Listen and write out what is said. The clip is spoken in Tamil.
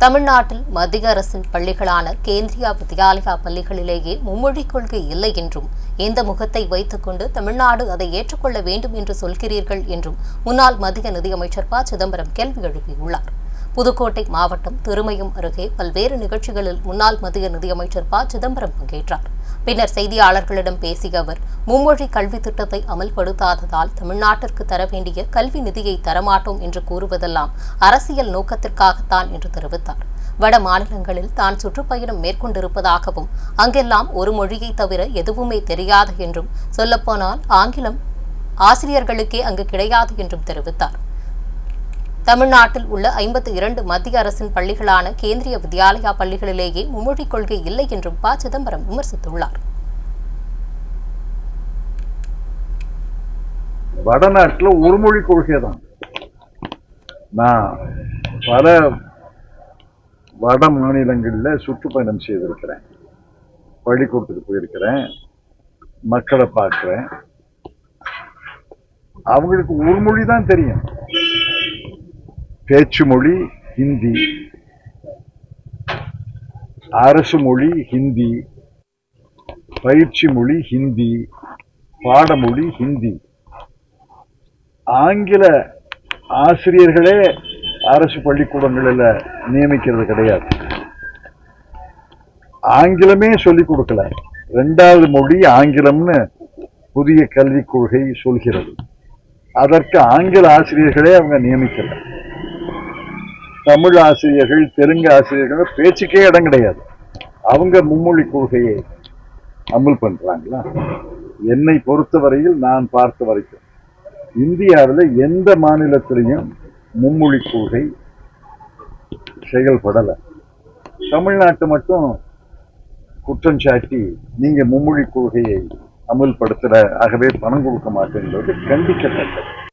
தமிழ்நாட்டில் மத்திய அரசின் பள்ளிகளான கேந்திரியா வித்யாலயா பள்ளிகளிலேயே மும்மொழிக் கொள்கை இல்லை என்றும் எந்த முகத்தை வைத்துக்கொண்டு தமிழ்நாடு அதை ஏற்றுக்கொள்ள வேண்டும் என்று சொல்கிறீர்கள் என்றும் முன்னாள் மத்திய நிதியமைச்சர் ப. சிதம்பரம் கேள்வி எழுப்பியுள்ளார். புதுக்கோட்டை மாவட்டம் திருமயம் அருகே பல்வேறு நிகழ்ச்சிகளில் முன்னாள் மத்திய நிதியமைச்சர் ப. சிதம்பரம் பங்கேற்றார். பின்னர் செய்தியாளர்களிடம் பேசிய அவர் மும்மொழி கல்வி திட்டத்தை அமல்படுத்தாததால் தமிழ்நாட்டிற்கு தர வேண்டிய கல்வி நிதியை தரமாட்டோம் என்று கூறுவதெல்லாம் அரசியல் நோக்கத்திற்காகத்தான் என்று தெரிவித்தார். வட மாநிலங்களில் தான் சுற்றுப்பயணம் மேற்கொண்டிருப்பதாகவும் அங்கெல்லாம் ஒரு மொழியை தவிர எதுவுமே தெரியாது என்றும் சொல்லப்போனால் ஆங்கிலம் ஆசிரியர்களுக்கே அங்கு கிடையாது என்றும் தெரிவித்தார். தமிழ்நாட்டில் உள்ள ஐம்பத்தி இரண்டு மத்திய அரசின் பள்ளிகளான கேந்திரிய வித்யாலயா பள்ளிகளிலேயே மும்மொழிக் கொள்கை இல்லை என்றும் ப. சிதம்பரம் விமர்சித்துள்ளார். வடநாட்டில் ஒரு மொழி கொள்கை தான் நான் பல வட மாநிலங்களில் சுற்றுப்பயணம் செய்திருக்கிறேன். பள்ளிக்கூடத்துக்கு போயிருக்கிறேன். மக்களை பார்க்குறேன். அவங்களுக்கு ஒரு மொழி தான் தெரியும். பேச்சு மொழி ஹிந்தி. அரசு மொழி ஹிந்தி. பயிற்சி மொழி ஹிந்தி. பாடமொழி ஹிந்தி. ஆங்கில ஆசிரியர்களே அரசு பள்ளிக்கூடங்களில் நியமிக்கிறது கிடையாது. ஆங்கிலமே சொல்லிக் கொடுக்கல. ரெண்டாவது மொழி ஆங்கிலம்னு புதிய கல்விக் கொள்கை சொல்கிறது. அதற்கு ஆங்கில ஆசிரியர்களே அவங்க நியமிக்கலை. தமிழ் ஆசிரியர்கள் தெலுங்கு ஆசிரியர்கள் பேச்சுக்கே இடம் கிடையாது. அவங்க மும்மொழி கொள்கையை அமல் பண்றாங்களா? என்னை பொறுத்தவரையில் நான் பார்த்த வரைக்கும் இந்தியாவில் எந்த மாநிலத்திலையும் மும்மொழி கொள்கை செயல்படலை. தமிழ்நாட்டு மட்டும் குற்றம் சாட்டி நீங்க மும்மொழி கொள்கையை அமல்படுத்துகிற ஆகவே பணம் கொடுக்க மாட்டேங்கிறது கண்டிக்கத்தக்கது.